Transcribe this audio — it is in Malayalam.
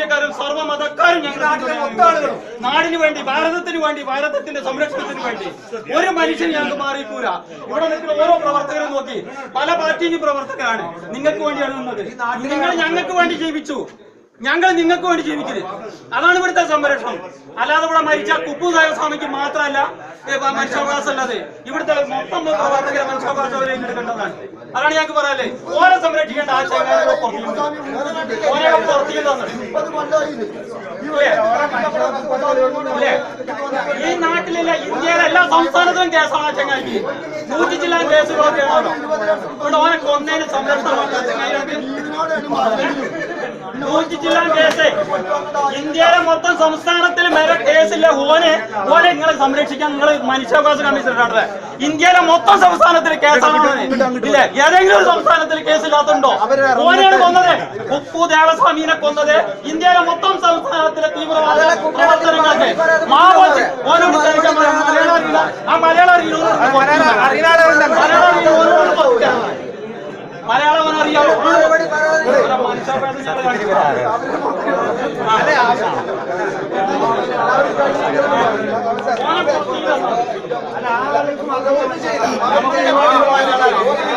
എല്ലാവരും ഞങ്ങൾ നാടിന് വേണ്ടി ഭാരതത്തിന് വേണ്ടി ഭാരതത്തിന്റെ സംരക്ഷണത്തിന് വേണ്ടി ഒരു മനുഷ്യൻ ഞങ്ങൾക്ക് മാറിക്കൂല. ഇവിടെ നിൽക്കുന്ന ഓരോ പ്രവർത്തകരും നോക്കി. പല പാർട്ടിയും പ്രവർത്തകരാണ്. നിങ്ങൾക്ക് വേണ്ടിയാണ് നിന്നത്. നിങ്ങൾ ഞങ്ങൾക്ക് വേണ്ടി ജീവിച്ചു. ഞങ്ങൾ നിങ്ങൾക്ക് വേണ്ടി ജീവിക്കുന്നത്. അതാണ് ഇവിടുത്തെ സംരക്ഷണം. അല്ലാതെ ഇവിടെ മരിച്ച കുപ്പു സ്വാമിക്ക് മാത്രമല്ല മനുഷ്യാവകാശം അല്ലാതെ ഇവിടുത്തെ മൊത്തം പ്രവർത്തകരെ മനുഷ്യാവകാശം എടുക്കേണ്ടതാണ്. അതാണ് ഞങ്ങൾക്ക് പറയാല്ലേ ഓരെ സംരക്ഷിക്കേണ്ട ആശയങ്ങളെ ഈ നാട്ടിലില്ല ഇന്ത്യയിലെ എല്ലാ സംസ്ഥാനത്തും കേസാണ് ചങ്ങായിക്ക് നൂറ്റി ചില്ലാൻ കേസുകളൊക്കെയാണോ ഇവിടെ ഓനെ കൊന്നതിന് സംരക്ഷണം നൂറ്റി ചില്ലാൻ കേസ്. ഇന്ത്യയിലെ മൊത്തം സംസ്ഥാനത്തിൽ മേലെ കേസില്ല. ഓനെ ഓനെ നിങ്ങളെ സംരക്ഷിക്കാൻ നിങ്ങൾ മനുഷ്യാവകാശ കമ്മീഷനാണ് ഇന്ത്യയിലെ മൊത്തം സംസ്ഥാനത്തിൽ കേസാണോ. ഇല്ലേ? ഏതെങ്കിലും ഒരു സംസ്ഥാനത്തിൽ കേസില്ലാത്തുണ്ടോ ഓനെയാണ് കൊന്നത്. ഉപ്പു ദേവസ്വാമിനെ കൊന്നത്. ഇന്ത്യയിലെ മൊത്തം സംസ്ഥാനത്തിലെ തീവ്രവാദ പ്രവർത്തനങ്ങൾക്ക്. മാവോജി ഓനോട് ചോദിക്കാൻ പറയാം, മലയാളം അറിയില്ല. ആ മലയാളം അറിയില്ല. മലയാളം അറിയില്ല. ഓനോട് ചോദിക്കാം.